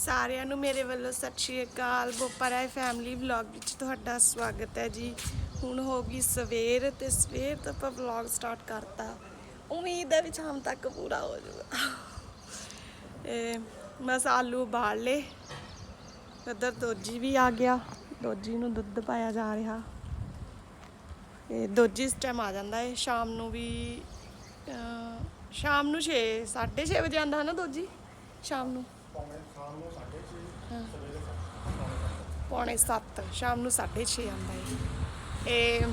ਸਾਰਿਆਂ ਨੂੰ ਮੇਰੇ ਵੱਲੋਂ ਸਤਿ ਸ਼੍ਰੀ ਅਕਾਲ। ਬੋਪਾਰਾਏ ਫੈਮਿਲੀ ਵਲੌਗ ਵਿੱਚ ਤੁਹਾਡਾ ਸਵਾਗਤ ਹੈ ਜੀ। ਹੁਣ ਹੋ ਗਈ ਸਵੇਰ ਤੇ ਸਵੇਰ ਤੋਂ ਆਪਾਂ ਵਲੌਗ ਸਟਾਰਟ ਕਰਤਾ। ਉਮੀਦ ਹੈ ਵੀ ਸ਼ਾਮ ਤੱਕ ਪੂਰਾ ਹੋ ਜਾਊਗਾ। ਇਹ ਆਲੂ ਉਬਾਲ ਲੇ ਉਧਰ ਦੋਜੀ ਵੀ ਆ ਗਿਆ। ਦੋਜੀ ਨੂੰ ਦੁੱਧ ਪਾਇਆ ਜਾ ਰਿਹਾ। ਇਹ ਦੋਜੀ ਇਸ ਟਾਈਮ ਆ ਜਾਂਦਾ ਹੈ ਸ਼ਾਮ ਨੂੰ ਵੀ ਸ਼ਾਮ ਨੂੰ 6 6:30 ਵਜੇ ਆਉਂਦਾ ਹੈ ਨਾ ਦੋਜੀ? ਸ਼ਾਮ ਨੂੰ। ਪੌਣੇ 7 ਸ਼ਾਮ ਨੂੰ 6:30 ਆਉਂਦਾ ਹੈ ਇਹ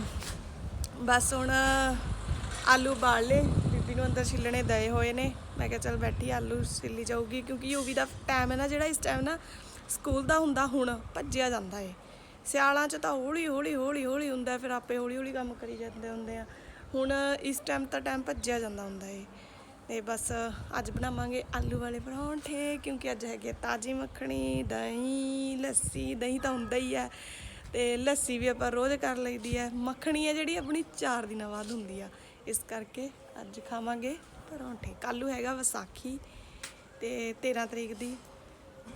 ਬਸ ਹੁਣ ਆਲੂ ਬਾਲ ਲੇ ਬੀਬੀ ਨੂੰ ਅੰਦਰ ਛਿੱਲਣੇ ਦਏ ਹੋਏ ਨੇ। ਮੈਂ ਕਿਹਾ ਚਲ ਬੈਠੀ ਆਲੂ ਛਿੱਲੀ ਜਾਊਗੀ, ਕਿਉਂਕਿ ਯੂਵੀ ਦਾ ਟਾਈਮ ਹੈ ਨਾ ਜਿਹੜਾ, ਇਸ ਟਾਈਮ ਨਾ ਸਕੂਲ ਦਾ ਹੁੰਦਾ ਹੁਣ, ਭੱਜਿਆ ਜਾਂਦਾ ਏ। ਸਿਆਲਾਂ 'ਚ ਤਾਂ ਹੌਲੀ ਹੌਲੀ ਹੌਲੀ ਹੌਲੀ ਹੁੰਦਾ, ਫਿਰ ਆਪੇ ਹੌਲੀ ਹੌਲੀ ਕੰਮ ਕਰੀ ਜਾਂਦੇ ਹੁੰਦੇ ਆ। ਹੁਣ ਇਸ ਟਾਈਮ ਤਾਂ ਟਾਈਮ ਭੱਜਿਆ ਜਾਂਦਾ ਹੁੰਦਾ ਏ। ਤੇ ਬਸ ਅੱਜ ਬਣਾਵਾਂਗੇ ਆਲੂ ਵਾਲੇ ਪਰੌਂਠੇ, ਕਿਉਂਕਿ ਅੱਜ ਹੈਗੇ ਤਾਜੀ ਮੱਖਣੀ, ਦਹੀਂ, ਲੱਸੀ, ਦਹੀਂ ਤਾਂ ਹੁੰਦਾ ਹੀ ਹੈ ਤੇ ਲੱਸੀ ਵੀ ਆਪਾਂ ਰੋਜ਼ ਕਰ ਲਈਦੀ ਹੈ ਮੱਖਣੀ ਹੈ ਜਿਹੜੀ ਆਪਣੀ 4 ਦਿਨਾਂ ਬਾਅਦ ਹੁੰਦੀ ਆ। ਇਸ ਕਰਕੇ ਅੱਜ ਖਾਵਾਂਗੇ ਪਰੌਂਠੇ। ਕੱਲੂ ਹੈਗਾ ਵਿਸਾਖੀ ਤੇ 13 ਤਰੀਕ ਦੀ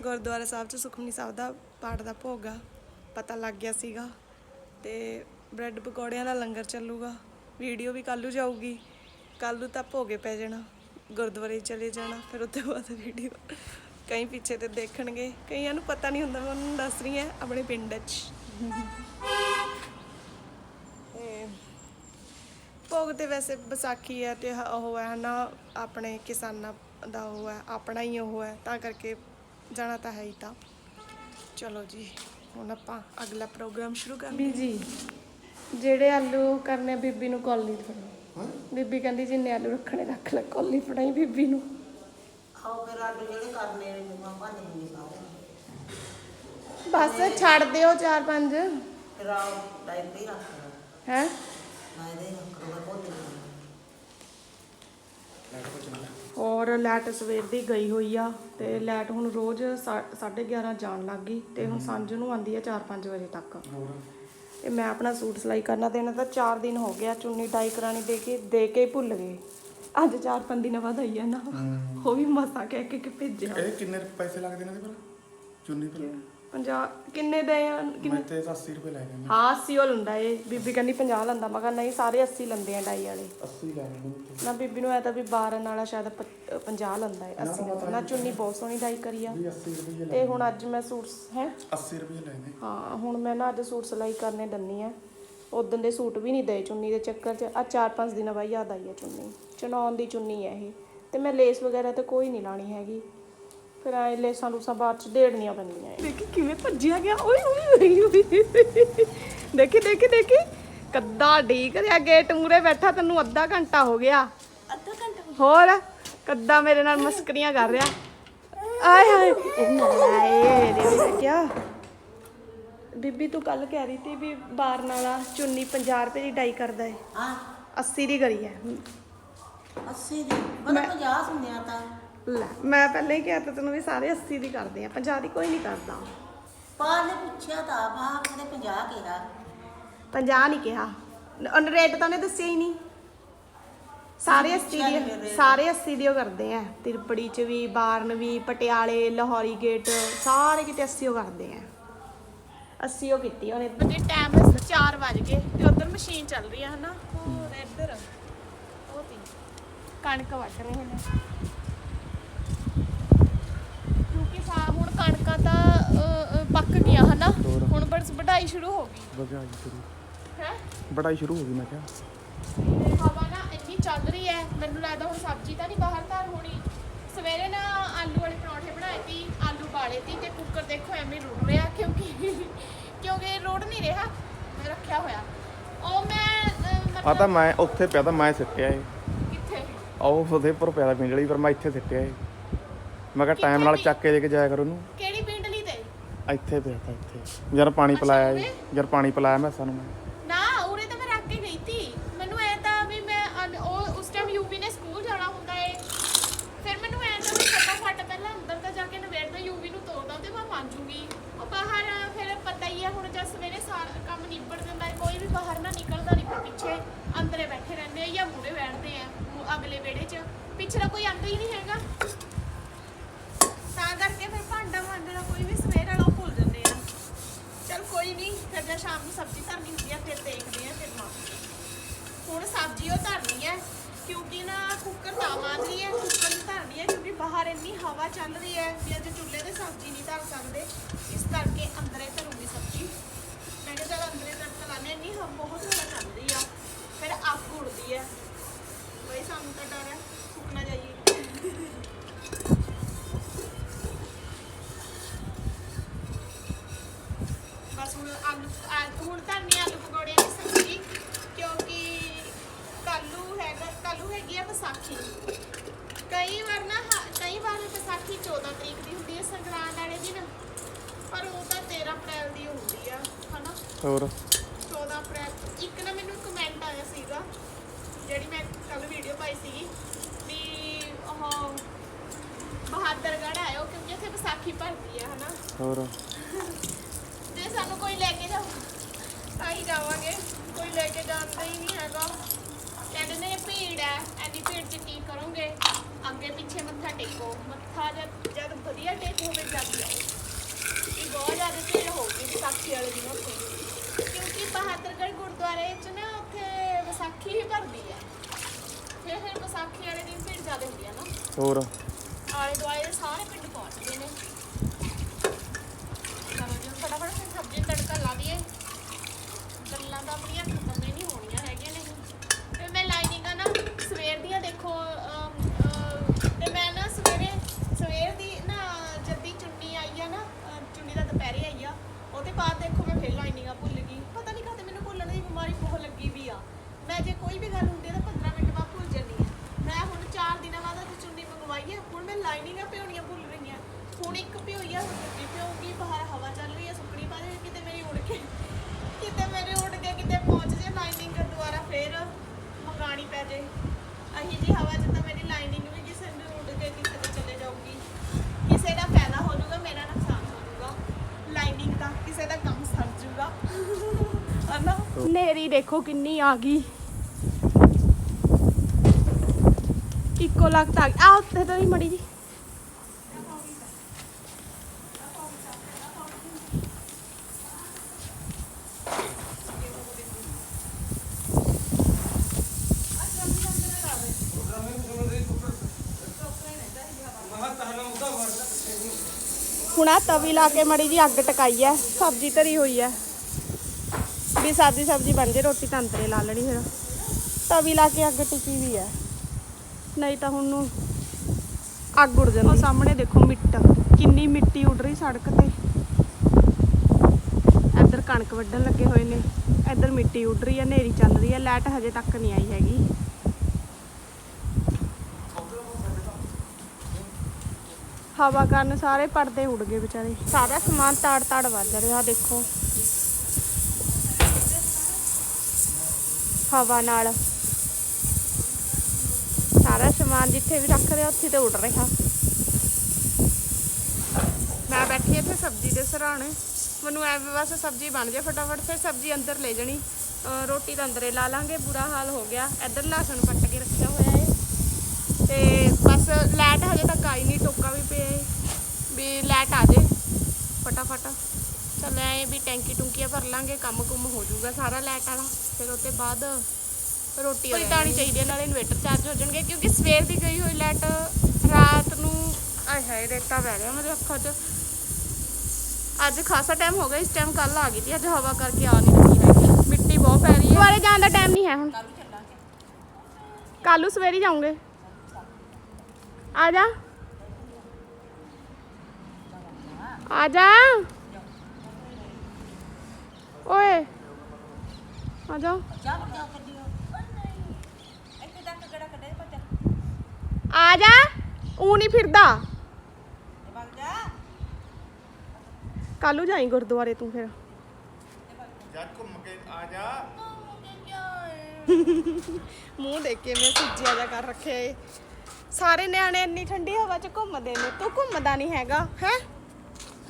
ਗੁਰਦੁਆਰਾ ਸਾਹਿਬ ਚ ਸੁਖਮਨੀ ਸਾਹਿਬ ਦਾ ਪਾਠ ਦਾ ਭੋਗ ਆ। ਪਤਾ ਲੱਗ ਗਿਆ ਸੀਗਾ ਤੇ ਬ੍ਰੈਡ ਪਕੌੜਿਆਂ ਦਾ ਲੰਗਰ ਚੱਲੂਗਾ। ਵੀਡੀਓ ਵੀ ਕੱਲੂ ਜਾਊਗੀ। ਕੱਲੂ ਤਾਂ ਭੋਗੇ ਪੈ ਜਾਣਾ। ਗੁਰਦੁਆਰੇ ਚਲੇ ਜਾਣਾ, ਫਿਰ ਉੱਤੇ ਬਾਅਦ ਵੀਡੀਓ ਕਈ ਪਿੱਛੇ ਤੇ ਦੇਖਣਗੇ। ਕਈਆਂ ਨੂੰ ਪਤਾ ਨਹੀਂ ਹੁੰਦਾ, ਮੈਂ ਉਹਨਾਂ ਨੂੰ ਦੱਸ ਰਹੀ ਹਾਂ, ਆਪਣੇ ਪਿੰਡ 'ਚ। ਭੋਗ ਤੇ ਵੈਸੇ ਵਿਸਾਖੀ ਹੈ ਤੇ ਉਹ ਹੈ ਨਾ, ਆਪਣੇ ਕਿਸਾਨਾਂ ਦਾ ਉਹ ਹੈ, ਆਪਣਾ ਹੀ ਉਹ ਹੈ, ਤਾਂ ਕਰਕੇ ਜਾਣਾ ਤਾਂ ਹੈ ਹੀ ਤਾਂ। ਚਲੋ ਜੀ, ਹੁਣ ਆਪਾਂ ਅਗਲਾ ਪ੍ਰੋਗਰਾਮ ਸ਼ੁਰੂ ਕਰਦੇ ਜੀ ਜਿਹੜੇ ਆਲੂ ਕਰਨੇ ਬੀਬੀ ਨੂੰ ਕੌਲੀ ਬੀਬੀ ਕਹਿੰਦੀ ਜਿੰਨੇ ਆਲੂ ਰੱਖਣੇ ਰੱਖ ਲੈ ਕੌਲੀ ਫੜਾਈ ਬੀਬੀ ਨੂੰ। ਆਓ ਫਿਰ ਆਲੂ ਜਿਹੜੇ ਕਰਨੇ ਨੇ ਮੰਮਾ ਨਹੀਂ ਸਾਰੇ। ਬਸ ਛੱਡ ਦਿਓ ਚਾਰ ਪੰਜ। ਫਿਰ ਆਓ ਰੱਖ ਹੈ? ਮੈਂ ਔਰ ਲਾਈਟ ਸਵੇਰ ਦੀ ਗਈ ਹੋਈ ਆ ਤੇ ਲਾਈਟ ਹੁਣ ਰੋਜ਼ 11:30 ਜਾਣ ਲੱਗ ਗਈ ਤੇ ਹੁਣ ਸਾਂਝ ਨੂੰ ਆਂਦੀ ਆ 4-5 ਵਜੇ ਤੱਕ। ਤੇ ਮੈਂ ਆਪਣਾ ਸੂਟ ਸਿਲਾਈ ਕਰਨਾ ਤੇ ਇਹਨਾਂ ਦਾ 4 ਦਿਨ ਹੋ ਗਿਆ ਚੁੰਨੀ ਡਾਈ ਕਰਾਣੀ ਦੇ ਕੇ ਦੇ ਕੇ ਹੀ ਭੁੱਲ ਗਏ। ਅੱਜ 4-5 ਦਿਨਾਂ ਬਾਅਦ ਆਈ ਆ ਨਾ ਉਹ ਵੀ ਮਸਾ ਕਹਿ ਕੇ ਕਿ ਭੇਜਿਆ। ਇਹ ਕਿੰਨੇ ਪੈਸੇ ਲੱਗਦੇ ਨੇ ਇਹਦੇ ਪਰ ਚੁੰਨੀ ਪਰ। 50 ਕਿੰਨੇ ਦੇ ਆ? ਕਿੰਨੇ ਮੈਂ ਤੇ 80 ਰੁਪਏ ਲੈ ਜਾਂਦੇ। ਹਾਂ 80 ਉਹ ਲੰਦਾ ਏ ਬੀਬੀ ਕਹਿੰਦੀ 50 ਲੰਦਾ। ਮੈਂ ਕਿਹਾ ਨਹੀਂ ਸਾਰੇ 80 ਲੰਦੇ ਆ ਡਾਈ ਵਾਲੇ। 80 ਲੈ ਜਾਂਦੇ ਨੇ ਬੀਬੀ ਨੂੰ ਐ ਤਾਂ ਵੀ 12 ਵਾਲਾ ਸ਼ਾਇਦ 50 ਲੰਦਾ ਏ 80 ਲੰਦਾ ਨਾ ਚੁੰਨੀ ਬਹੁਤ ਸੋਹਣੀ ਡਾਈ ਕਰੀ ਆ। ਵੀ 80 ਰੁਪਏ ਲੈ ਤੇ ਹੁਣ ਅੱਜ ਮੈਂ ਸੂਟ ਹੈ? 80 ਰੁਪਏ ਲੈਣੇ ਹਾਂ ਹੁਣ ਮੈਂ ਨਾ ਅੱਜ ਸੂਟ ਸਿਲਾਈ ਕਰਨੇ ਦੰਨੀ ਆ। ਉਦੋਂ ਦੇ ਸੂਟ ਵੀ ਨਹੀਂ ਦਏ ਚੁੰਨੀ ਦੇ ਚੱਕਰ 'ਚ। ਆ 4-5 ਦਿਨਾਂ ਬਾਅਦ ਯਾਦ ਆਈ ਆ ਚੁੰਨੀ। ਚੁਣਾਉਣ ਦੀ ਚੁੰਨੀ ਹੈ ਇਹ। ਤੇ ਮੈਂ ਲੇਸ ਵਗੈਰਾ ਤੇ ਕੋਈ ਨਹੀਂ ਲਾਣੀ ਹੈਗੀ। ਫਿਰ ਐ ਲੇਸਾਂ ਲੂਸਾਂ ਬਾਅਦ ਚ ਢੇੜਨੀਆਂ ਪੈਂਦੀਆਂ ਦੇਖੀ ਕਿਵੇਂ ਭੱਜਿਆ ਗਿਆ। ਓਏ ਓਏ ਓਏ ਦੇਖੀ ਦੇਖੀ ਦੇਖੀ। ਕੱਦਾ ਢੀਕ ਰਿਆ ਗੇਟ ਮੂਰੇ ਬੈਠਾ ਤੈਨੂੰ ਅੱਧਾ ਘੰਟਾ ਹੋ ਗਿਆ। ਅੱਧਾ ਘੰਟਾ ਹੋਰ ਕੱਦਾ ਮੇਰੇ ਨਾਲ ਮਸਕਰੀਆਂ ਕਰ ਰਿਹਾ। ਆਏ ਹਾਏ ਨਾਏ ਦੇ ਕਿਆ ਬੀਬੀ ਤੂੰ ਕੱਲ ਕਹਿ ਰਹੀ ਸੀ ਵੀ ਬਾਰਨ ਵਾਲਾ ਚੁੰਨੀ 50 ਰੁਪਏ ਦੀ ਡਾਈ ਕਰਦਾ ਹੈ ਹਾਂ। 80 ਦੀ ਕਰੀ ਹੈ 80 ਦੀ। ਮੈਂ 50 ਸੁਣਿਆ ਤਾਂ। ਲੈ ਮੈਂ ਪਹਿਲਾਂ ਹੀ ਕਿਹਾ ਤਾਂ ਤੈਨੂੰ ਵੀ ਸਾਰੇ 80 ਦੀ ਕਰਦੇ ਆ 50 ਦੀ ਕੋਈ ਨਹੀਂ ਕਰਦਾ। ਪਾਲ ਨੇ ਪੁੱਛਿਆ ਤਾਂ ਬਾ ਕਹਿੰਦੇ 50 ਕਿਹਾ। 50 ਨਹੀਂ ਕਿਹਾ। ਉਹਨੇ ਰੇਟ ਤਾਂ ਉਹਨੇ ਦੱਸਿਆ ਹੀ ਨਹੀਂ। ਸਾਰੇ 80 ਦੀ ਸਾਰੇ 80 ਦੀ ਉਹ ਕਰਦੇ ਆ। ਤਿਰਪੜੀ ਚ ਵੀ ਬਾਰਨ ਵੀ ਪਟਿਆਲੇ ਲਾਹੌਰੀ ਗੇਟ ਸਾਰੇ ਕਿਤੇ 80 ਉਹ ਕਰਦੇ ਆ। 80 ਉਹ ਕੀਤੀ ਉਹਨੇ। ਤੇ ਟਾਈਮ 4 ਵਜ ਗਏ ਤੇ ਉਧਰ ਮਸ਼ੀਨ ਚੱਲ ਰਹੀ ਆ ਹਨਾ? ਹੋਰ ਇੱਧਰ। ਉਹ ਤੀ ਕਣਕ ਵੱਢ ਰਹੇ ਨੇ। ਸਾ ਹੁਣ ਕਣਕਾਂ ਤਾਂ ਅ, ਅ, ਪੱਕ ਗਈਆਂ ਹਨਾ। ਹੁਣ ਬਸ ਵਢਾਈ ਸ਼ੁਰੂ ਹੋ ਗਈ। ਵਧਾਈ ਸ਼ੁਰੂ। ਹੈ? ਬੜਾਈ ਸ਼ੁਰੂ ਹੋ ਗਈ ਮੈਂ ਕਿਹਾ। ਤੇ ਹਵਾ ਨਾ ਇੰਨੀ ਚੱਲ ਰਹੀ ਹੈ ਮੈਨੂੰ ਲੱਗਦਾ ਹੁਣ ਸਬਜ਼ੀ ਤਾਂ ਨਹੀਂ ਬਾਹਰ ਧਰ ਹੋਣੀ। ਸਵੇਰੇ ਨਾ ਆਲੂ ਵਾਲੇ ਪਰੌਂਠੇ ਬਣਾਏ ਤੀ ਆਲੂ ਬਾਲੇ ਤੀ ਤੇ ਕੁੱਕਰ ਦੇਖੋ ਐਵੇਂ ਰੁੜ ਰਿਹਾ ਕਿਉਂਕਿ ਕਿਉਂਕਿ ਰੋੜ ਨਹੀਂ ਰਿਹਾ ਮੈਂ ਰੱਖਿਆ ਹੋਇਆ। ਉਹ ਮੈਂ ਅਹ, ਆ ਮਤਲਬ ਤਾਂ ਮੈਂ ਉੱਥੇ ਪਿਆ ਤਾਂ ਮੈਂ ਸਿੱਟਿਆ ਏ। ਕਿੱਥੇ? ਆਓ ਉਹਦੇ ਪਰ ਪਿਆ ਪਿੰਡ ਵਾਲੀ ਪਰ ਮੈਂ ਇੱਥੇ ਸਿੱਟਿਆ ਏ। ਮੈਂ ਕਿਹਾ ਟਾਈਮ ਨਾਲ ਚੱਕ ਕੇ ਦੇ ਕੇ ਜਾਇਆ ਕਰ ਉਹਨੂੰ। ਕਿਹੜੀ ਪਿੰਡਲੀ ਤੇ? ਇੱਥੇ ਪਿਆ ਤਾਂ ਇੱਥੇ। ਯਾਰ ਪਾਣੀ ਪਿਲਾਇਆ ਏ ਯਾਰ ਪਾਣੀ ਪਿਲਾਇਆ ਮੈਂ ਸਾਨੂੰ। ਮੈਂ ਨਾ ਉਰੇ ਤਾਂ ਮੈਂ ਰੱਖ ਕੇ ਗਈ ਤੀ ਮੈਨੂੰ ਐ ਤਾਂ ਵੀ ਮੈਂ ਅਨ- ਉਹ ਉਸ ਟਾਈਮ ਯੂਵੀ ਨੇ ਸਕੂਲ ਜਾਣਾ ਹੁੰਦਾ ਏ ਫਿਰ ਮੈਨੂੰ ਐ ਤਾਂ ਵੀ ਫਟਾਫਟ ਪਹਿਲਾਂ ਅੰਦਰ ਤਾਂ ਜਾ ਕੇ ਨਵੇੜਦਾ ਯੂਵੀ ਨੂੰ ਤੋੜਦਾ ਤੇ ਮੈਂ ਮੰਜੂਗੀ ਉਹ ਬਾਹਰ ਫਿਰ ਪਤਾ ਹੀ ਹੈ ਹੁਣ ਜਦ ਸਵੇਰੇ ਸਾਰਾ ਕੰਮ ਨਿਬੜ ਜਾਂਦਾ ਹੈ ਕੋਈ ਵੀ ਬਾਹਰ ਨਾ ਨਿਕਲਦਾ ਨਹੀਂ ਫਿਰ ਪਿੱਛੇ ਅੰਦਰੇ ਬੈਠੇ ਰਹਿੰਦੇ ਆ ਜਾਂ ਮੂਹਰੇ ਬੈਠਦੇ ਆ ਮੂੰਹ ਅਗਲੇ ਵਿਹੜੇ 'ਚ ਪਿਛਲਾ ਕੋਈ ਆਂਦਾ ਹੀ ਨਹੀਂ ਹੈਗਾ ਤਾਂ ਕਰਕੇ ਫਿਰ ਭਾਂਡਾ ਮਾਂਜਾ ਬਾਹਰ ਇੰਨੀ ਹਵਾ ਚੱਲ ਰਹੀ ਹੈ ਵੀ ਅੱਜ ਚੁੱਲ੍ਹੇ ਤੇ ਸਬਜ਼ੀ ਨਹੀਂ ਧਰ ਸਕਦੇ। ਇਸ ਕਰਕੇ ਅੰਦਰੇ ਧਰੂਗੀ ਸਬਜ਼ੀ। ਮੈਂ ਕਿਹਾ ਚੱਲ ਅੰਦਰੇ ਤੜਕਾ ਲਾਣੇ ਨਹੀਂ ਹਮ ਬਹੁਤ ਹਵਾ ਚੱਲਦੀ ਆ। ਫਿਰ ਅੱਗ ਉੜਦੀ ਹੈ। ਬਈ ਸਾਨੂੰ ਤਾਂ ਡਰ ਹੈ, ਸੁੱਕ ਨਾ ਜਾਈਏ। ਬਸ ਹੁਣ ਆਲੂ ਆ- ਹੁਣ ਧਰਨੀ ਆਲੂ ਪਕੌੜਿਆਂ ਦੀ ਸਬਜ਼ੀ, ਕਿਉਂਕਿ ਕੱਲੂ ਹੈਗਾ, ਕੱਲੂ ਹੈਗੀ ਆ ਵਿਸਾਖੀ। ਕਈ ਵਾਰ ਨਾ ਹ- ਕਈ ਵਾਰ ਵਿਸਾਖੀ 14 ਤਰੀਕ ਦੀ ਹੁੰਦੀ ਹੈ ਸੰਗਰਾਂਦ ਵਾਲੇ ਦਿਨ। ਪਰ ਉਹ ਤਾਂ 13 ਅਪ੍ਰੈਲ ਦੀ ਹੁੰਦੀ ਆ ਹਨਾ? ਹੋਰ? 14 ਅਪ੍ਰੈਲ ਇੱਕ ਨਾ ਮੈਨੂੰ ਕਮੈਂਟ ਆਇਆ ਸੀਗਾ ਜਿਹੜੀ ਮੈਂ ਕੱਲ ਵੀਡੀਓ ਪਾਈ ਸੀਗੀ ਵੀ ਉਹ ਬਹਾਦਰਗੜ੍ਹ ਆਇਓ ਕਿਉਂਕਿ ਉੱਥੇ ਵਿਸਾਖੀ ਭਰਦੀ ਆ ਹਨਾ? ਹੋਰ? ਜੇ ਸਾਨੂੰ ਕੋਈ ਲੈ ਕੇ ਜਾਓ ਤਾਂ ਹੀ ਜਾਵਾਂਗੇ। ਕੋਈ ਲੈ ਕੇ ਜਾਂਦਾ ਹੀ ਨਹੀਂ ਹੈਗਾ ਕਹਿੰਦੇ ਨੇ ਭੀੜ ਹੈ ਐਨੀ ਭੀੜ 'ਚ ਕੀ ਕਰੋਗੇ ਅੱਗੇ ਪਿੱਛੇ ਮੱਥਾ ਟੇਕੋ। ਮੱਥਾ ਜਦ ਜਦ ਵਧੀਆ ਟੇਕ ਹੋਵੇ ਜਦ ਜਾਓ ਕਿ ਬਹੁਤ ਜ਼ਿਆਦਾ ਭੀੜ ਹੋਊਗੀ ਵਿਸਾਖੀ ਵਾਲੇ ਦਿਨ ਉੱਥੇ। ਕਿਉਂਕਿ ਬਹਾਦਰਗੜ੍ਹ ਗੁਰਦੁਆਰੇ 'ਚ ਨਾ ਉੱਥੇ ਵਿਸਾਖੀ ਹੀ ਭਰਦੀ ਹੈ ਫਿਰ ਫਿਰ ਵਿਸਾਖੀ ਵਾਲੇ ਦਿਨ ਭੀੜ ਜ਼ਿਆਦਾ ਹੁੰਦੀ ਹੈ ਨਾ। ਹੋਰ? ਆਲੇ ਦੁਆਲੇ ਦੇ ਸਾਰੇ ਪਿੰਡ ਪਹੁੰਚਦੇ ਨੇ। ਚਲੋ ਜੀ ਹੁਣ ਫਟਾਫਟ ਫਿਰ ਸਬਜ਼ੀ ਨੂੰ ਤੜਕਾ ਲਾ ਦਈਏ ਗੱਲਾਂ ਤਾਂ ਆਪਣੀਆਂ ਖਤਮ ਹੀ ਨਹੀਂ ਹੋਣੀਆਂ ਹੈਗੀਆਂ ਨਹੀਂ ਫਿਰ ਮੈਂ ਲਾਈਨਿੰਗਾਂ ਨਾ ਸਵੇਰ ਦੀਆਂ ਦੇਖੋ ਅਮ, ਅਮ, ਤੇ ਮੈਂ ਨਾ ਸਵੇਰੇ ਸਵੇਰ ਦੀ ਨਾ ਜੱਦੀ ਚੁੰਨੀ ਆਈ ਆ ਨਾ ਅ, ਚੁੰਨੀ ਦਾ ਦੁਪਹਿਰੇ ਆਈ ਆ ਉਹਦੇ ਬਾਅਦ ਦੇਖੋ ਮੈਂ ਫਿਰ ਲਾਈਨਿੰਗਾਂ ਭੁੱਲ ਗਈ ਪਤਾ ਨਹੀਂ ਕਦੇ ਮੈਨੂੰ ਭੁੱਲਣ ਦੀ ਬਿਮਾਰੀ ਬਹੁਤ ਲੱਗੀ ਵੀ ਆ ਮੈਂ ਜੇ ਕੋਈ ਵੀ ਗੱਲ ਹੁੰਦੀ ਆ ਤਾਂ 15 ਮਿੰਟ ਬਾਅਦ ਭੁੱਲ ਜਾਂਦੀ ਆ ਮੈਂ ਹੁਣ 4 ਦਿਨਾਂ ਬਾਅਦ ਅੱਜ ਚੁੰਨੀ ਮੰਗਵਾਈ ਹੈ ਹੁਣ ਮੈਂ ਲਾਈਨਿੰਗਾਂ ਭਿਉਣੀਆਂ ਭੁੱਲ ਰਹੀ ਹਾਂ ਹੁਣ ਇੱਕ ਭਿਉਈ ਆ ਹੁਣ ਦੂਜੀ ਭਿਉਗੀ ਬਾਹਰ ਹਵਾ ਚੱਲ ਰਹੀ ਹੈ ਸੁੱਕਣੀ ਪਾ ਜੇ ਕਿਤੇ ਮੇਰੀ ਉੜ ਕੇ ਕਿਤੇ ਮੇਰੇ ਉੜ ਕੇ ਕਿਤੇ ਪਹੁੰਚ ਜੇ ਲਾਈਨਿੰਗ ਦੁਬਾਰਾ ਫੇਰ ਮੰਗਾਣੀ ਪੈ ਜੇ ਅਹੀ ਜੀ ਹਵਾ 'ਚ ਤਾਂ ਮੇਰੀ ਲਾਈਨਿੰਗ ਵੀ ਕਿਸੇ ਨੂੰ ਉੜ ਕੇ ਕਿਸੇ ਤੇ ਚਲੇ ਜਾਊਗੀ ਕਿਸੇ ਦਾ ਫਾਇਦਾ ਹੋ ਜਾਊਗਾ ਮੇਰਾ ਨੁਕਸਾਨ ਹੋ ਜਾਊਗਾ ਲਾਈਨਿੰਗ ਦਾ ਕਿਸੇ ਦਾ ਕੰਮ ਸਰ ਜਾਊਗਾ ਹਨਾ ਨੇਰੀ ਦੇਖੋ ਕਿੰਨੀ ਆ ਗਈ ਇੱਕੋ ਲੱਖ ਆ ਗਈ ਆ ਉੱਤੇ ਤਾਂ ਨਹੀਂ ਮੜੀ ਜੀ ਹੁਣ ਆ ਤਵੀ ਲਾ ਕੇ ਮੜੀ ਜੀ ਅੱਗ ਟਕਾਈ ਐ ਸਬਜ਼ੀ ਧਰੀ ਹੋਈ ਐ ਵੀ ਸਾਦੀ ਸਬਜ਼ੀ ਬਣ ਜੇ ਰੋਟੀ ਅੰਦਰੇ ਲਾ ਲੈਣੀ ਫਿਰ। ਤਵੀ ਲਾ ਕੇ ਅੱਗ ਟਿਕੀ ਵੀ ਐ ਨਹੀਂ ਤਾਂ ਹੁਣ ਨੂੰ ਅੱਗ ਉੜ ਜਾਂਦੀ। ਉਹ ਸਾਹਮਣੇ ਦੇਖੋ ਮਿੱਟ ਕਿੰਨੀ ਮਿੱਟੀ ਉੱਡ ਰਹੀ ਸੜਕ ਤੇ। ਇੱਧਰ ਕਣਕ ਵੱਢਣ ਲੱਗੇ ਹੋਏ ਨੇ ਇੱਧਰ ਮਿੱਟੀ ਉੱਡ ਰਹੀ ਹੈ ਹਨੇਰੀ ਚੱਲ ਰਹੀ ਹੈ ਲਾਈਟ ਹਜੇ ਤੱਕ ਨਹੀਂ ਆਈ ਹੈਗੀ। ਹਵਾ ਕਾਰਨ ਸਾਰੇ ਪਰਦੇ ਉੱਡ ਗਏ ਵਿਚਾਰੇ। ਸਾਰਾ ਸਮਾਨ ਤਾੜ ਤਾੜ ਵੱਜ ਰਿਹਾ ਦੇਖੋ। ਹਵਾ ਨਾਲ। ਸਾਰਾ ਸਮਾਨ ਜਿੱਥੇ ਵੀ ਰੱਖ ਰਿਹਾ, ਉੱਥੇ ਤੇ ਉੱਡ ਰਿਹਾ। ਮੈਂ ਬੈਠੀ ਇੱਥੇ ਸਬਜ਼ੀ ਦੇ ਸਰਾਣੇ। ਮੈਨੂੰ ਐਵੇਂ ਬਸ ਸਬਜ਼ੀ ਬਣ ਜਾਏ ਫਟਾਫਟ, ਫਿਰ ਸਬਜ਼ੀ ਅੰਦਰ ਲੈ ਜਾਣੀ। ਰੋਟੀ ਤਾਂ ਅੰਦਰੇ ਲਾ ਲਾਂਗੇ, ਬੁਰਾ ਹਾਲ ਹੋ ਗਿਆ। ਇੱਧਰ ਲਸਣ ਕੱਟ ਕੇ ਰੱਖਿਆ ਹੋਇਆ ਏ। ਤੇ ਬਸ ਲਾਈਟ ਹਜੇ ਤੱਕ ਆਈ ਨਹੀਂ ਟੋਕਾ ਵੀ ਪਿਆ ਏ। ਵੀ ਲਾਈਟ ਆ ਜੇ ਫਟਾਫਟ। ਚੱਲ ਐ ਵੀ ਟੈਂਕੀ ਟੁੰਕੀਆਂ ਭਰ ਲਾਂਗੇ ਕੰਮ ਕੁਮ ਹੋ ਜਾਊਗਾ ਸਾਰਾ ਲਾਈਟ ਵਾਲਾ। ਫਿਰ ਉਹਦੇ ਬਾਅਦ ਰੋਟੀ ਤਾਂ ਨਹੀਂ ਚਾਹੀਦੀ ਹੈ, ਨਾਲੇ ਇਨਵੇਟਰ ਚਾਰਜ ਹੋ ਜਾਣਗੇ ਕਿਉਂਕਿ ਸਵੇਰ ਦੀ ਗਈ ਹੋਈ ਲਾਈਟ ਰਾਤ ਨੂੰ ਆਏ ਹਾਏ ਰੇਤਾ ਪੈ ਰਿਹਾ ਮੇਰੇ ਅੱਖਾਂ 'ਚ। ਅੱਜ ਖਾਸਾ ਟਾਈਮ ਹੋ ਗਿਆ ਇਸ ਟਾਈਮ ਕੱਲ ਆ ਗਈ ਸੀ ਅੱਜ ਹਵਾ ਕਰਕੇ ਆ ਨਹੀਂ ਰਹੀ ਹੈਗੀ। ਮਿੱਟੀ ਬਹੁਤ ਪੈ ਰਹੀ ਹੈ। ਦੁਬਾਰੇ ਜਾਣ ਦਾ ਟਾਈਮ ਨਹੀਂ ਹੈ ਹੁਣ। ਕੱਲੂ ਸਵੇਰੇ ਜਾਉਂਗੇ ਆ ਜਾ। ਆ ਜਾ। ਓਏ। ਆ ਜਾ। ਆ ਜਾ। ਊ ਨਹੀਂ ਫਿਰਦਾ। ਕੱਲੂ ਜਾਈ ਗੁਰਦੁਆਰੇ ਤੂੰ ਫਿਰ। ਜਦ ਘੁੰਮ ਕੇ ਆ ਜਾ। ਮੂੰਹ ਦੇਖ ਕੇ ਮੈਂ ਸੁੱਜਿਆ ਜਾ ਕਰ ਰੱਖਿਆ ਏ। ਸਾਰੇ ਨਿਆਣੇ ਇੰਨੀ ਠੰਡੀ ਹਵਾ 'ਚ ਘੁੰਮਦੇ ਨੇ। ਤੂੰ ਘੁੰਮਦਾ ਨਹੀਂ ਹੈਗਾ ਹੈ?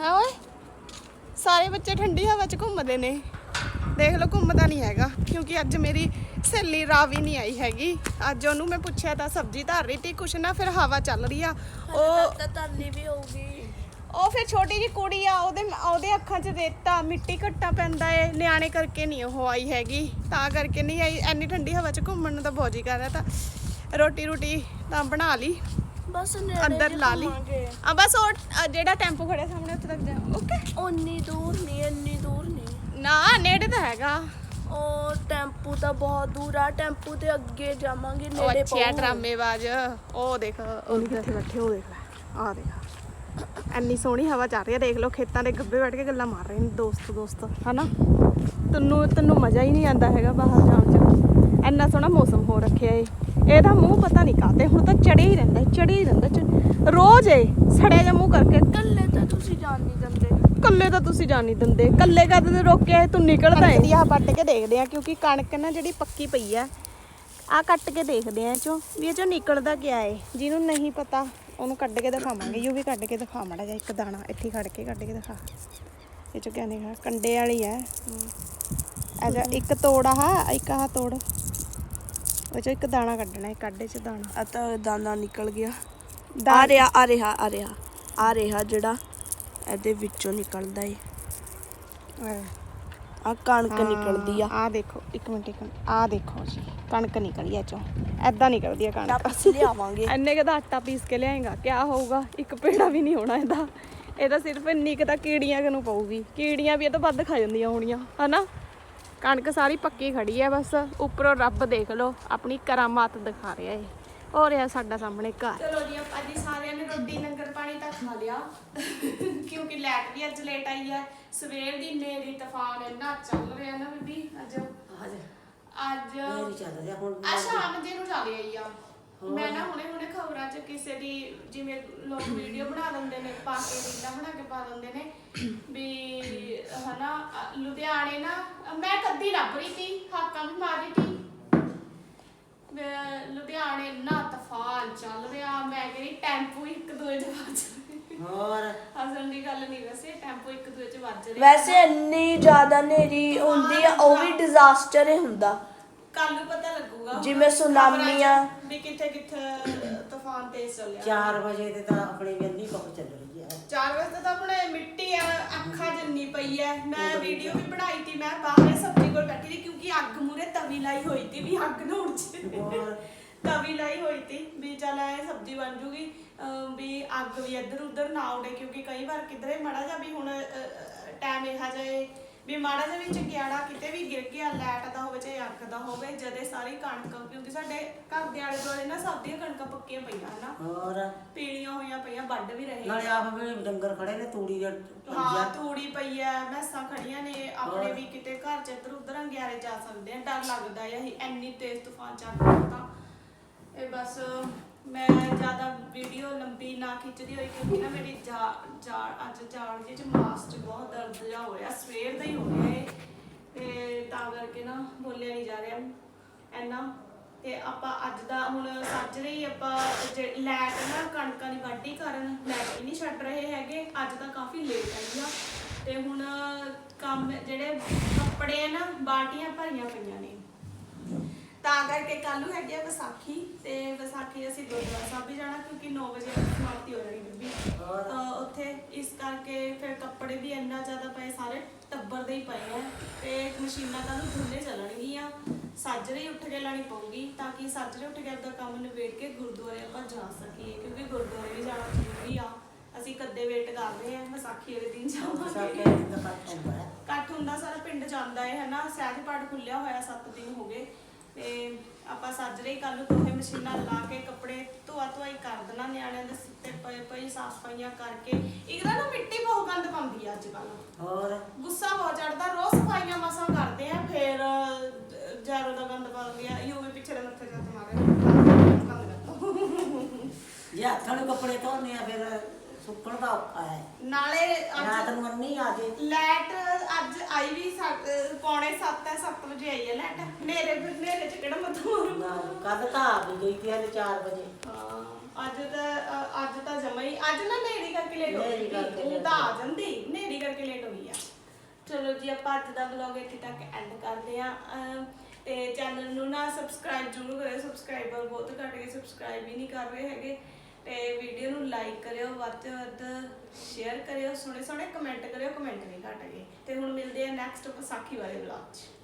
ਹੈ ਓਏ? ਸਾਰੇ ਬੱਚੇ ਠੰਡੀ ਹਵਾ 'ਚ ਘੁੰਮਦੇ ਨੇ। ਦੇਖ ਲਓ ਘੁੰਮਦਾ ਨਹੀਂ ਹੈਗਾ ਕਿਉਂਕਿ ਅੱਜ ਮੇਰੀ ਸਹੇਲੀ ਰਾਵੀ ਨਹੀਂ ਆਈ ਹੈਗੀ। ਅੱਜ ਉਹਨੂੰ ਮੈਂ ਪੁੱਛਿਆ ਤਾਂ ਸਬਜ਼ੀ ਧਰ ਰਹੀ ਤੀ ਕੁਛ ਨਾ ਫਿਰ ਹਵਾ ਚੱਲ ਰਹੀ ਆ। ਉਹ ਤਾਂ ਵੀ ਹੋਊਗੀ। ਉਹ ਫਿਰ ਛੋਟੀ ਜੀ ਕੁੜੀ ਆ ਉਹਦੇ ਉਹਦੇ ਅੱਖਾਂ 'ਚ ਰੇਤਾ ਮਿੱਟੀ ਘੱਟਾ ਪੈਂਦਾ ਏ ਨਿਆਣੇ ਕਰਕੇ ਨਹੀਂ ਉਹ ਆਈ ਹੈਗੀ। ਤਾਂ ਕਰਕੇ ਨਹੀਂ ਆਈ ਐਨੀ ਠੰਡੀ ਹਵਾ 'ਚ ਘੁੰਮਣ ਨੂੰ ਤਾਂ ਬਹੁਤ ਜੀ ਕਰ ਰਿਹਾ ਤਾਂ ਰੋਟੀ ਰੋਟੀ ਤਾਂ ਬਣਾ ਲਈ। ਬਸ ਨੇੜੇ ਅੰਦਰ ਲਾ ਲਈ। ਆ ਬਸ ਉਹ ਅ, ਜਿਹੜਾ ਟੈਂਪੂ ਖੜਿਆ ਸਾਹਮਣੇ ਉੱਥੇ ਤੱਕ ਜਾ। ਓਕੇ ਉਨੀ ਦੂਰ ਨਹੀਂ ਇੰਨੀ ਦੂਰ ਨਹੀਂ ਨਾ ਨੇੜੇ ਤਾਂ ਹੈਗਾ। ਉਹ ਟੈਂਪੂ ਤਾਂ ਬਹੁਤ ਦੂਰ ਆ। ਟੈਂਪੂ ਤੇ ਅੱਗੇ ਜਾਵਾਂਗੇ ਉਹ ਨੇੜੇ ਅੱਛੀ ਆ। ਡਰਾਮੇਬਾਜ਼। ਉਹ ਦੇਖ। ਉਹ ਕਿੱਥੇ ਬੈਠੇ ਉਹ ਦੇਖ ਆ ਦੇਖ। ਐਨੀ ਸੋਹਣੀ ਹਵਾ ਚੱਲ ਰਹੀ ਹੈ ਦੇਖ ਲਓ ਖੇਤਾਂ ਦੇ ਗੱਬੇ ਬੈਠ ਕੇ ਗੱਲਾਂ ਮਾਰ ਰਹੇ ਨੇ ਦੋਸਤ ਦੋਸਤ। ਹਨਾ? ਤੈਨੂੰ ਤੈਨੂੰ ਮਜ਼ਾ ਹੀ ਨਹੀਂ ਆਉਂਦਾ ਹੈਗਾ ਬਾਹਰ ਜਾਣ 'ਚ। ਐਨਾ ਸੋਹਣਾ ਮੌਸਮ ਹੋ ਰੱਖਿਆ ਏ। ਇਹਦਾ ਮੂੰਹ ਪਤਾ ਨਹੀਂ ਕਾਤੇ ਹੁਣ ਤਾਂ ਚੜਿਆ ਹੀ ਰਹਿੰਦਾ ਚੜਿਆ ਹੀ ਰਹਿੰਦਾ ਚ- ਰੋਜ਼ ਏ ਸੜਿਆ ਜਿਹਾ ਮੂੰਹ ਕਰਕੇ। ਇਕੱਲੇ ਤਾਂ ਤੁਸੀਂ ਜਾਣ ਨਹੀਂ ਦਿੰਦੇ। ਕੱਲੇ ਤਾਂ ਤੁਸੀਂ ਜਾਣ ਨਹੀਂ ਦਿੰਦੇ ਕੱਲੇ ਕਦ ਦੇ ਰੋਕਿਆ ਤੂੰ ਨਿਕਲਦਾ ਏ? ਆਹ ਪੱਟ ਕੇ ਦੇਖਦੇ ਆ ਕਿਉਂਕਿ ਕਣਕ ਨਾ ਜਿਹੜੀ ਪੱਕੀ ਪਈ ਆ ਆ ਕੱਟ ਕੇ ਦੇਖਦੇ ਆ ਇਹ ਚੋਂ ਵੀ ਇਹ ਚੋਂ ਨਿਕਲਦਾ ਕਿਆ ਏ? ਜਿਹਨੂੰ ਨਹੀਂ ਪਤਾ ਉਹਨੂੰ ਕੱਢ ਕੇ ਦਿਖਾਵਾਂਗੇ ਯੂ ਵੀ ਕੱਢ ਕੇ ਦਿਖਾ ਮਾੜਾ ਜਿਹਾ ਇੱਕ ਦਾਣਾ ਇੱਥੇ ਹੀ ਖੜ ਕੇ ਕੱਢ ਕੇ ਦਿਖਾ। ਇਹ ਚੋਂ ਕਿਆ ਨਿਕਲਿਆ ਕੰਡੇ ਵਾਲੀ ਹੈ। ਅਜਾ ਇੱਕ ਤੋੜ ਆ ਇੱਕ ਆਹ ਤੋੜ। ਉਹ ਚੋਂ ਇੱਕ ਦਾਣਾ ਕੱਢਣਾ ਹੈ ਕੱਢੇ ਚ ਦਾਣਾ। ਆ ਤਾਂ ਦਾਣਾ ਨਿਕਲ ਗਿਆ। ਆ ਰਿਹਾ ਆ ਰਿਹਾ ਆ ਰਿਹਾ। ਆ ਰਿਹਾ ਜਿਹੜਾ ਇਹਦੇ ਵਿੱਚੋਂ ਨਿਕਲਦਾ ਏ। ਆ ਕਣਕ ਨਿਕਲਦੀ ਆ। ਆ ਦੇਖੋ ਇੱਕ ਮਿੰਟ ਇੱਕ ਮਿੰਟ। ਆ ਦੇਖੋ ਜੀ ਕਣਕ ਨਿਕਲੀ ਐ ਚੋਂ। ਐਦਾਂ ਨਿਕਲਦੀ ਆ ਕਣਕ। ਵਾਪਸ ਲਿਆਵਾਂਗੇ। ਇੰਨੇ ਕੁ ਦਾ ਆਟਾ ਪੀਸ ਕੇ ਲਿਆਏਗਾ ਕਿਆ ਹੋਊਗਾ? ਇੱਕ ਪੇੜਾ ਵੀ ਨਹੀਂ ਹੋਣਾ ਇਹਦਾ। ਇਹਦਾ ਸਿਰਫ ਇੰਨੀ ਕੁ ਤਾਂ ਕੀੜੀਆਂ ਨੂੰ ਪਊਗੀ। ਕੀੜੀਆਂ ਵੀ ਇਹ ਤੋਂ ਵੱਧ ਖਾ ਜਾਂਦੀਆਂ ਹੋਣੀਆਂ ਹਨਾ? ਕਣਕ ਸਾਰੀ ਪੱਕੀ ਖੜੀ ਹੈ ਬਸ ਉੱਪਰੋਂ ਰੱਬ ਦੇਖ ਲਓ ਆਪਣੀ ਕਰਾਮਾਤ ਦਿਖਾ ਰਿਹਾ ਏ ਹੋ ਰਿਹਾ ਸਾਡਾ ਸਾਹਮਣੇ ਘਰ। ਚਲੋ ਜੀ ਆਪਾਂ ਜੀ ਸਾਰਿਆਂ ਨੇ ਰੋਟੀ ਲੰਗਰ ਪਾਣੀ ਤਾਂ ਖਾ ਲਿਆ। ਕਿਉਂਕਿ ਲੈਟ ਵੀ ਅੱਜ ਲੇਟ ਆਈ ਹੈ ਸਵੇਰ ਦੀ ਨੇਰੀ ਤੂਫਾਨ ਇੰਨਾ ਚੱਲ ਰਿਹਾ ਨਾ ਬੀਬੀ ਅੱਜ। ਅੱਜ ਮੇਰੀ ਚੱਲ ਰਿਹਾ ਹੁਣ ਆ ਸ਼ਾਮ ਜੇ ਨੂੰ ਚੱਲ ਆਈ ਆ। ਮੈਂ ਨਾ ਹੁਣੇ ਹੁਣੇ ਖਬਰਾਂ 'ਚ ਕਿਸੇ ਦੀ ਜਿਵੇਂ ਲੋਕ ਵੀਡੀਓ ਬਣਾ ਦਿੰਦੇ ਨੇ ਪਾ ਕੇ ਰੀਲਾਂ ਬਣਾ ਕੇ ਪਾ ਦਿੰਦੇ ਨੇ ਵੀ ਹਨਾ ਅ, ਲੁਧਿਆਣੇ ਨਾ ਮੈਂ ਕੱਦੀ ਲੱਭ ਰਹੀ ਸੀ ਹਾਕਾਂ ਵੀ ਮਾਰ ਰਹੀ ਸੀ ਲੁਧਿਆਣੇ ਇੰਨਾ ਤੂਫਾਨ ਚੱਲ ਰਿਹਾ ਮੈਂ ਕਹਿੰਦੀ ਟੈਂਪੂ ਇੱਕ ਦੂਜੇ ਵੱਜ ਰਹੇ। ਹੋਰ? ਹਸਣ ਦੀ ਗੱਲ ਨਹੀਂ ਵੈਸੇ ਟੈਂਪੂ ਇੱਕ ਦੂਜੇ 'ਚ ਵੱਜ ਰਹੇ। ਵੈਸੇ ਇੰਨੀ ਜ਼ਿਆਦਾ ਨੇਰੀ ਹੁੰਦੀ ਆ ਉਹ ਵੀ ਡਿਜ਼ਾਸਟਰ ਹੀ ਹੁੰਦਾ। ਕੱਲ ਨੂੰ ਪਤਾ ਲੱਗੂਗਾ ਜਿਵੇਂ ਸੁਨਾਮੀ ਆ। ਵੀ ਕਿੱਥੇ ਕਿੱਥੇ ਤੂਫਾਨ ਤੇਜ਼ ਚੱਲਿਆ 4 ਵਜੇ ਤੇ ਤਾਂ ਆਪਣੀ ਬੰਦੀ ਪਹੁੰਚ ਚੱਲ ਰਹੀ ਹੈ 4 ਵਜੇ ਤਾਂ ਆਪਣੇ ਮਿੱਟੀ ਆ ਅੱਖਾਂ ਜੰਨੀ ਪਈ ਐ। ਮੈਂ ਵੀਡੀਓ ਵੀ ਬਣਾਈ ਤੀ ਮੈਂ ਬਾਹਰੇ ਸਬਜ਼ੀ ਕੋਲ ਬੈਠੀ ਸੀ ਕਿਉਂਕਿ ਅੱਗ ਮੂਰੇ ਤਵੀ ਲਾਈ ਹੋਈ ਤੀ ਵੀ ਅੱਗ ਨਾ ਉੱਡ ਜੇ ਤਵੀ ਲਾਈ ਹੋਈ ਤੀ ਵੀ ਚੱਲ ਐ ਸਬਜ਼ੀ ਬਣ ਜੂਗੀ। ਵੀ ਅੱਗ ਵੀ ਇੱਧਰ ਉੱਧਰ ਨਾ ਉਡੇ ਕਿਉਂਕਿ ਕਈ ਵਾਰ ਕਿਧਰੇ ਮੜਾ ਜਾ ਵੀ ਹੁਣ ਟਾਈਮ ਇਹੋ ਜਾਏ ਵੀ ਮਾੜਾ ਜਿਹਾ ਵੀ ਚੰਗਿਆੜਾ ਕਿਤੇ ਵੀ ਗਿਰ ਗਿਆ ਲੈਟ ਦਾ ਹੋਵੇ ਚਾਹੇ ਅੱਗ ਦਾ ਹੋਵੇ ਜਦੇ ਸਾਰੀ ਕਣਕ ਕਿਉਂਕਿ ਸਾਡੇ ਘਰ ਦੇ ਆਲੇ ਦੁਆਲੇ ਨਾ ਸਭ ਦੀਆਂ ਕਣਕਾਂ ਪੱਕੀਆਂ ਪਈਆਂ ਹਨਾ। ਹੋਰ? ਪੀਲੀਆਂ ਹੋਈਆਂ ਪਈਆਂ ਵੱਢ ਵੀ ਰਹੇ ਨਾਲੇ ਆਪ ਵੀ ਡੰਗਰ ਖੜੇ ਨੇ ਤੂੜੀ ਦੇ ਹਾਂ ਤੂੜੀ ਪਈ ਐ ਮੈਸਾਂ ਖੜੀਆਂ ਨੇ ਆਪਣੇ ਵੀ ਕਿਤੇ ਘਰ ਚ ਇੱਧਰ ਉੱਧਰ ਅੰਗਿਆਰੇ ਜਾ ਸਕਦੇ ਆ ਡਰ ਲੱਗਦਾ ਹੈ ਇਹ ਇੰਨੀ ਤੇਜ਼ ਤੂਫਾਨ ਚੱਲ ਰਿਹਾ ਤਾਂ। ਇਹ ਬਸ ਮੈਂ ਜ਼ਿਆਦਾ ਵੀਡੀਓ ਲੰਬੀ ਨਾ ਖਿੱਚਦੀ ਹੋਈ ਕਿਉਂਕਿ ਨਾ ਮੇਰੀ ਜਾ ਜਾ, ਅੱਜ ਜਾਣ ਜਿਹੇ ਚ ਮਾਸ ਚ ਬਹੁਤ ਦਰਦ ਜਿਹਾ ਹੋ ਰਿਹਾ, ਸਵੇਰ ਦਾ ਹੀ ਹੋ ਰਿਹਾ ਇਹ। ਤੇ ਤਾਂ ਕਰਕੇ ਨਾ ਬੋਲਿਆ ਨਹੀਂ ਜਾ ਰਿਹਾ ਐਨਾ ਤੇ ਆਪਾਂ ਅੱਜ ਦਾ ਹੁਣ ਸੱਜ ਰਹੀ ਆਪਾਂ ਜੇ- ਲੈਟ ਨਾ ਕਣਕਾਂ ਦੀ ਵਾਢੀ ਕਰਨ ਲੈਟ ਵੀ ਨਹੀਂ ਛੱਡ ਰਹੇ ਹੈਗੇ, ਅੱਜ ਤਾਂ ਕਾਫੀ ਲੇਟ ਆਈ ਆ। ਤੇ ਹੁਣ ਕੰਮ ਜਿਹੜੇ ਕੱਪੜੇ ਆ ਨਾ, ਬਾਲਟੀਆਂ ਭਰੀਆਂ ਪਈਆਂ ਨੇ। ਤਾਂ ਕਰਕੇ ਕੱਲ ਨੂੰ ਹੈਗੀ ਆ ਵਿਸਾਖੀ ਤੇ ਵਿਸਾਖੀ ਅਸੀਂ ਗੁਰਦੁਆਰਾ ਸਾਹਿਬ ਵੀ ਜਾਣਾ ਕਿਉਂਕਿ 9 ਵਜੇ ਸਮਾਪਤੀ ਹੋ ਜਾਣੀ ਬੀਬੀ। ਤਾਂ ਉੱਥੇ ਇਸ ਕਰਕੇ ਫਿਰ ਕੱਪੜੇ ਵੀ ਇੰਨਾ ਜ਼ਿਆਦਾ ਪਏ ਸਾਰੇ ਟੱਬਰ ਦੇ ਹੀ ਪਏ ਆ ਤੇ ਮਸ਼ੀਨਾਂ ਤਾਂ ਨੂੰ ਧੁੱਲੇ ਚੱਲਣਗੀਆਂ। ਸਾਜਰੇ ਉੱਠ ਕੇ ਲਾਣੀ ਪਊਗੀ ਤਾਂ ਕਿ ਸਾਜਰੇ ਉੱਠ ਕੇ ਆਪਦਾ ਕੰਮ ਨਿਬੇੜ ਕੇ ਗੁਰਦੁਆਰੇ ਆਪਾਂ ਜਾ ਸਕੀਏ ਕਿਉਂਕਿ ਗੁਰਦੁਆਰੇ ਵੀ ਜਾਣਾ ਜ਼ਰੂਰੀ ਆ। ਅਸੀਂ ਕਦੇ ਵੇਟ ਕਰ ਰਹੇ ਆ ਵਿਸਾਖੀ ਵਾਲੇ ਦਿਨ ਜਾਵਾਂਗੇ। ਇਕੱਠ ਹੁੰਦਾ ਸਾਰਾ ਪਿੰਡ ਜਾਂਦਾ ਹੈ ਹਨਾ ਸਹਿਜ ਪਾਠ ਖੁੱਲਿਆ ਹੋਇਆ 7 ਦਿਨ ਹੋ ਗਏ। ਤੇ ਆਪਾਂ ਸਾਜਰੇ ਕੱਲ ਨੂੰ ਦੋਹੇ ਮਸ਼ੀਨਾਂ ਲਾ ਕੇ ਕੱਪੜੇ ਧੋਆ ਧੋਈ ਕਰ ਦੇਣਾ ਨਿਆਣਿਆਂ ਦੇ ਸਿੱਤੇ ਪਏ ਪਈ ਸਾਫ਼ ਸਫਾਈਆਂ ਕਰਕੇ। ਤਾਂ ਨਾ ਮਿੱਟੀ ਬਹੁਤ ਗੰਦ ਪਾਉਂਦੀ ਆ ਅੱਜ ਕੱਲ ਹੋਰ? ਗੁੱਸਾ ਬਹੁਤ ਚੜਦਾ ਰੋਜ਼ ਸਫਾਈਆਂ ਮਸਾਂ ਕਰਦੇ ਆ ਫਿਰ ਜਾਰੋ ਦਾ ਗੰਦ ਪਾਉਂਦੀ ਆ ਯੂ ਵੀ ਪਿੱਛੇ ਦੇ ਮੱਥੇ ਤੇ ਮਾਰੇ ਜੇ ਹੱਥਾਂ ਨੂੰ ਕੱਪੜੇ ਧੋਨੇ ਆ ਫਿਰ ਸੁੱਕਣ ਦਾ ਔਖਾ ਹੈ। ਨਾਲੇ ਰਾਤ ਅੱਜ ਨੂੰ ਅੰਨੀ ਆ ਜੇ। ਲੈਟ ਅੱਜ ਆਈ ਵੀ ਸੱਤ- ਅਹ ਪੌਣੇ 7 ਹੈ 7 ਵਜੇ ਆਈ ਹੈ ਲੈਟ। ਨੇਰੇ ਨੇਰੇ ਚ ਕਿਹੜਾ ਮਤਲਬ ਕੱਲ ਤਾਂ ਆ ਵੀ ਗਈ ਤੀ ਅੱਜ 4 ਵਜੇ। ਅੱਜ ਤਾਂ ਅ, ਅੱਜ ਤਾਂ ਜਮਾ ਹੀ ਅੱਜ ਨਾ ਨੇਰੀ ਕਰਕੇ ਲੇਟ ਹੋ ਨੇਰੀ ਗਈ। ਉਹ late ਤਾਂ ਆ ਜਾਂਦੀ ਨੇਰੀ ਕਰਕੇ ਲੇਟ ਹੋ ਗਈ ਆ। ਚਲੋ ਜੀ ਆਪਾਂ ਅੱਜ ਦਾ ਵਲੌਗ ਇੱਥੇ ਤੱਕ ਐਂਡ ਕਰਦੇ ਆ ਤੇ ਚੈਨਲ ਨੂੰ ਨਾ ਸਬਸਕ੍ਰਾਈਬ ਜ਼ਰੂਰ ਕਰਿਓ। ਸਬਸਕ੍ਰਾਈਬਰ ਬਹੁਤ ਘੱਟ ਗਏ ਸਬਸਕ੍ਰਾਈਬ ਹੀ ਨਹੀਂ ਕਰ ਰਹੇ ਹੈਗੇ। ਤੇ ਵੀਡੀਓ ਨੂੰ ਲਾਈਕ ਕਰਿਓ, ਵੱਧ ਤੋਂ ਵੱਧ ਸ਼ੇਅਰ ਕਰਿਓ, ਸੋਹਣੇ ਸੋਹਣੇ ਕਮੈਂਟ ਕਰਿਓ ਕਮੈਂਟ ਨਹੀਂ ਘੱਟ ਗਏ। ਤੇ ਹੁਣ ਮਿਲਦੇ ਆ ਨੈਕਸਟ ਵਿਸਾਖੀ ਵਾਲੇ ਵਲੌਗ 'ਚ।